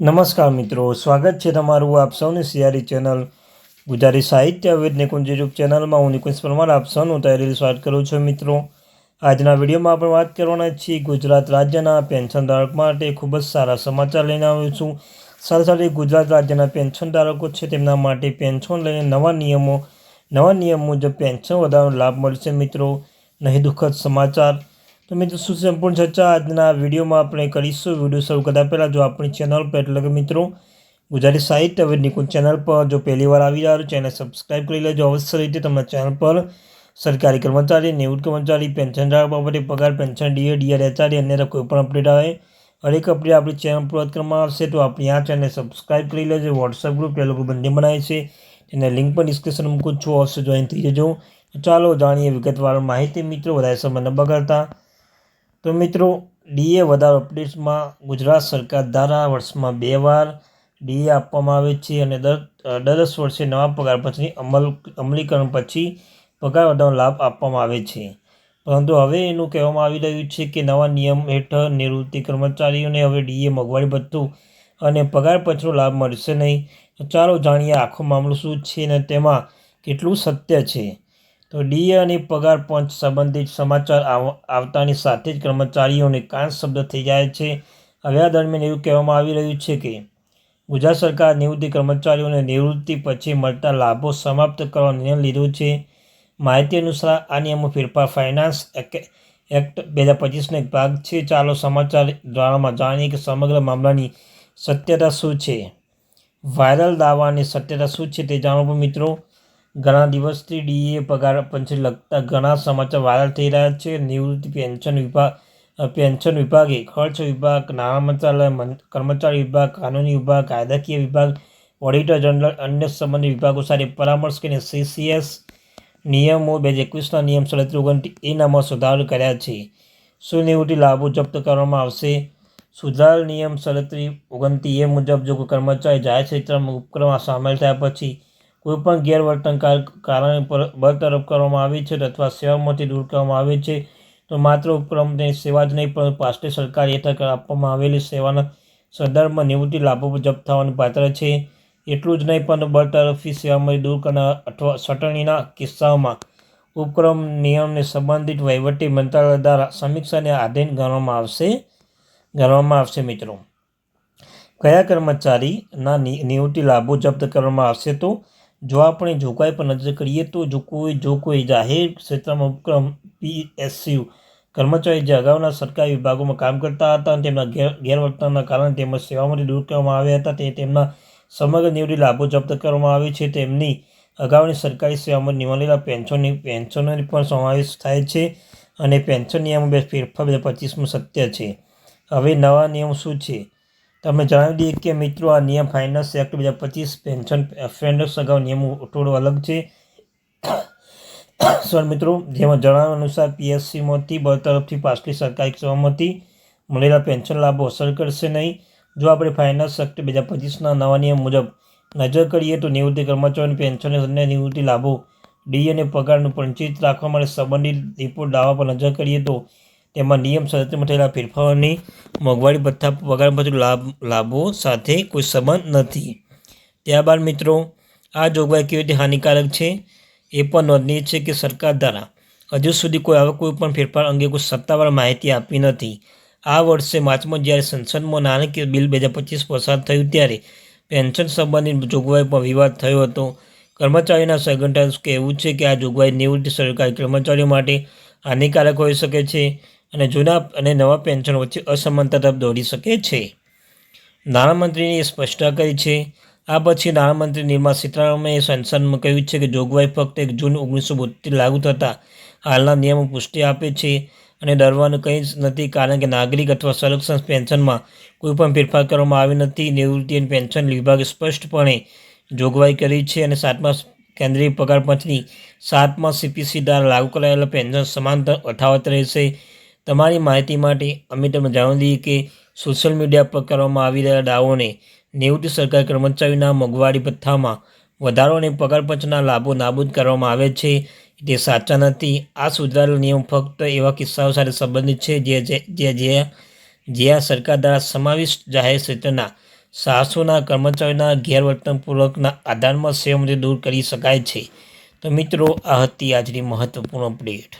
નમસ્કાર મિત્રો, સ્વાગત છે તમારું આપ સૌની સિયારી ચેનલ ગુજરાતી સાહિત્ય વિદ નિકુંજ યુટ્યુબ ચેનલમાં. હું નિકુંજ પરમાર, આપ સૌનું તૈયારી સ્વાગત કરું છું મિત્રો. આજના વિડીયોમાં આપણે વાત કરવાના છીએ ગુજરાત રાજ્યના પેન્શન ધારક માટે ખૂબ જ સારા સમાચાર લઈને આવ્યો છું. સાથે સાથે ગુજરાત રાજ્યના પેન્શન ધારકો છે, તેમના માટે પેન્શન લઈને નવા નિયમો, નવા નિયમ મુજબ પેન્શન વધારવાનો લાભ મળશે મિત્રો. નહીં દુઃખદ સમાચાર. તો મિત્રો, શું સંપૂર્ણ ચર્ચા આજના વિડીયોમાં આપણે કરીશું. વીડિયો શરૂ કરતાં પહેલાં જો આપણી ચેનલ પર, એટલે કે મિત્રો, ગુજરાતી સાહિત્ય હવે નિકુંજ ચેનલ પર જો પહેલી વાર આવી રહ્યા ચેનલ સબસ્ક્રાઈબ કરી લેજો. અવશ્ય રીતે તમારા ચેનલ પર સરકારી કર્મચારી, નિવૃત્ત કર્મચારી, પેન્શન બાબતે પગાર, પેન્શન ડીએ, ડીઆર, એચઆરડી અન્ય કોઈપણ અપડેટ આવે, હરેક અપડેટ આપણી ચેનલ પર કરવામાં આવશે, તો આપણી આ ચેનલ સબસ્ક્રાઈબ કરી લેજો. વોટ્સઅપ ગ્રુપ એ લોકો બંને બનાવે છે. તેને લિંક પણ ડિસ્ક્રિપ્શન મૂકું છું. અવશ્ય જોઈન થઈ જજો. ચાલો, જાણીએ વિગતવાર માહિતી. મિત્રો, વધારે સમય ન બગાડતા. તો મિત્રો ડીએ વધારો અપડેટ્સમાં ગુજરાત સરકાર દ્વારા વર્ષમાં બે વાર ડીએ આપવામાં આવે છે અને દર દસ વર્ષે નવા પગાર પંચની અમલ, અમલીકરણ પછી પગાર વધારવાનો લાભ આપવામાં આવે છે. પરંતુ હવે એનું કહેવામાં આવી રહ્યું છે કે નવા નિયમ હેઠળ નિવૃત્તિ કર્મચારીઓને હવે ડીએ મોંઘવારી ભથ્થું અને પગાર પંચનો લાભ મળશે નહીં. ચાલો જાણીએ આખો મામલો શું છે અને તેમાં કેટલું સત્ય છે. તો ડીએ અને પગાર પંચ સંબંધિત સમાચાર આવતાની સાથે જ કર્મચારીઓને કાન શબ્દ થઈ જાય છે. હવે આ દરમિયાન એવું કહેવામાં આવી રહ્યું છે કે, ગુજરાત સરકાર નિવૃત્તિ કર્મચારીઓને નિવૃત્તિ પછી મળતા લાભો સમાપ્ત કરવાનો નિર્ણય લીધો છે. માહિતી અનુસાર આ નિયમો ફેરફાર ફાઇનાન્સ એક્ટ બે હજાર પચીસનો એક ભાગ છે. ચાલો સમાચાર દ્વારામાં જાણીએ કે સમગ્ર મામલાની સત્યતા શું છે. વાયરલ દાવાની સત્યતા શું છે તે જાણો મિત્રો. ઘણા દિવસથી ડીએ પગાર પંચને લગતા ઘણા સમાચાર વાયરલ થઈ રહ્યા છે. નિવૃત્તિ પેન્શન વિભાગ, પેન્શન વિભાગે ખર્ચ વિભાગ, નાણાં મંત્રાલય કર્મચારી વિભાગ, કાનૂની વિભાગ, કાયદાકીય વિભાગ, ઓડિટર જનરલ, અન્ય સંબંધિત વિભાગો સાથે પરામર્શ કરીને સીસીએસ નિયમો બે હજાર એકવીસના નિયમ સડત્રીસ ઓગણત્રીસ એનામાં સુધારો કર્યા છે. સુનિવૃત્તિ લાભો જપ્ત કરવામાં આવશે? સુધારેલ નિયમ સડત્રીસ ઓગણત્રીસ એ મુજબ જો કોઈ કર્મચારી જાહેર ક્ષેત્રમાં ઉપક્રમમાં સામેલ થયા પછી કોઈપણ ગેરવર્તન કારણે બરતરફ કરવામાં આવે છે અથવા સેવામાંથી દૂર કરવામાં આવે છે, તો માત્ર ઉપક્રમને સેવા જ નહીં પણ પાછલી સરકાર હેઠળ આપવામાં આવેલી સેવાના સંદર્ભમાં નિવૃત્તિ લાભો જપ્ત થવાનું પાત્ર છે. એટલું જ નહીં પણ બરતરફી સેવામાંથી દૂર કરનાર અથવા સટણીના કિસ્સાઓમાં ઉપક્રમ નિયમને સંબંધિત વહીવટી મંત્રાલય દ્વારા સમીક્ષાને આધીન ગણવામાં આવશે ગણવામાં આવશે મિત્રો. કયા કર્મચારીના નિવૃત્તિ લાભો જપ્ત કરવામાં આવશે તો જો આપણે જોગવાઈ પર નજર કરીએ તો જો કોઈ જો કોઈ જાહેર ક્ષેત્રમાં ઉપક્રમ પીએસયુ કર્મચારી જે અગાઉના સરકારી વિભાગોમાં કામ કરતા હતા અને તેમના ગેર, ગેરવર્તનના કારણે તેમજ સેવામાંથી દૂર કરવામાં આવ્યા હતા, તે તેમના સમગ્ર નિવૃત્તિ લાભો જપ્ત કરવામાં આવે છે. તેમની અગાઉની સરકારી સેવામાં નિવડેલા પેન્શનની, પેન્શનોની પણ સમાવેશ થાય છે અને પેન્શન નિયમો બે ફેરફાર બે પચીસમું સત્ય છે. હવે નવા નિયમ શું છે? તમે જણાવી દઈએ કે મિત્રો, આ નિયમ ફાઇનાન્સ એક્ટ બે હજાર પચીસ પેન્શન ફેન્ડર્સ અગાઉ નિયમો થોડો અલગ છે. સર મિત્રો, જેમાં જણાવ્યા અનુસાર પીએસસીમાંથી તરફથી પાછલી સરકારી સહમતી મળેલા પેન્શન લાભો અસર કરશે નહીં. જો આપણે ફાઇનાન્સ એક્ટ બે હજાર પચીસના નવા નિયમ મુજબ નજર કરીએ તો નિવૃત્તિ કર્મચારીઓની પેન્શન અને નિવૃત્તિ લાભો ડી અને પગારનું પંચિત રાખવા માટે સંબંધિત રિપોર્ટ દાવા પર નજર કરીએ તો તેમાં નિયમ શરતમાં થયેલા ફેરફારોની મોંઘવારી ભથ્થા પગાર પછી લાભ, લાભો સાથે કોઈ સંબંધ નથી. ત્યારબાદ મિત્રો, આ જોગવાઈ કેવી રીતે હાનિકારક છે? એ પણ નોંધનીય છે કે સરકાર દ્વારા હજુ સુધી કોઈ આવા કોઈ પણ ફેરફાર અંગે કોઈ સત્તાવાર માહિતી આપી નથી. આ વર્ષે માર્ચમાં જ્યારે સંસદમાં નાણાકીય બિલ બે હજાર પચીસ પસાર થયું ત્યારે પેન્શન સંબંધિત જોગવાઈ પર વિવાદ થયો હતો. કર્મચારીના સંગઠન કહેવું છે કે આ જોગવાઈ નિવૃત્ત સરકારી કર્મચારીઓ માટે હાનિકારક હોઈ શકે છે. અને જૂના અને નવા પેન્શન વચ્ચે અસમાનતા તરફ દોડી શકે છે. નાણામંત્રીએ સ્પષ્ટતા કરી છે, આ પછી નાણામંત્રી નિર્મલા સીતારામને સંસદમાં કહ્યું છે કે જોગવાઈ ફક્ત એક જૂન ઓગણીસો બોતેર લાગુ થતાં હાલના નિયમો પુષ્ટિ આપે છે અને ડરવાનું કંઈ જ નથી કારણ કે નાગરિક અથવા સંરક્ષણ પેન્શનમાં કોઈપણ ફેરફાર કરવામાં આવી નથી. નિવૃત્તિ અને પેન્શન વિભાગે સ્પષ્ટપણે જોગવાઈ કરી છે અને સાતમા કેન્દ્રીય પગાર પંચની સાતમા સીપીસી દ્વારા લાગુ કરાયેલા પેન્શન સમાંતર અઠાવત રહેશે. તમારી માહિતી માટે અમે તમને જણાવી દઈએ કે સોશિયલ મીડિયા પર કરવામાં આવી રહ્યા દાવોને નિવૃત્ત સરકારી કર્મચારીના મોંઘવારી ભથ્થામાં વધારો અને પગાર પંચના લાભો નાબૂદ કરવામાં આવે છે. તે સાચા નથી. આ સુધારેલો નિયમ ફક્ત એવા કિસ્સાઓ સાથે સંબંધિત છે જે જે જે જ્યાં સરકાર દ્વારા સમાવિષ્ટ જાહેર ક્ષેત્રના સાહસોના, કર્મચારીના ગેરવર્તનપૂર્વકના આધારમાં સેવામાંથી દૂર કરી શકાય છે. તો મિત્રો, આ હતી આજની મહત્વપૂર્ણ અપડેટ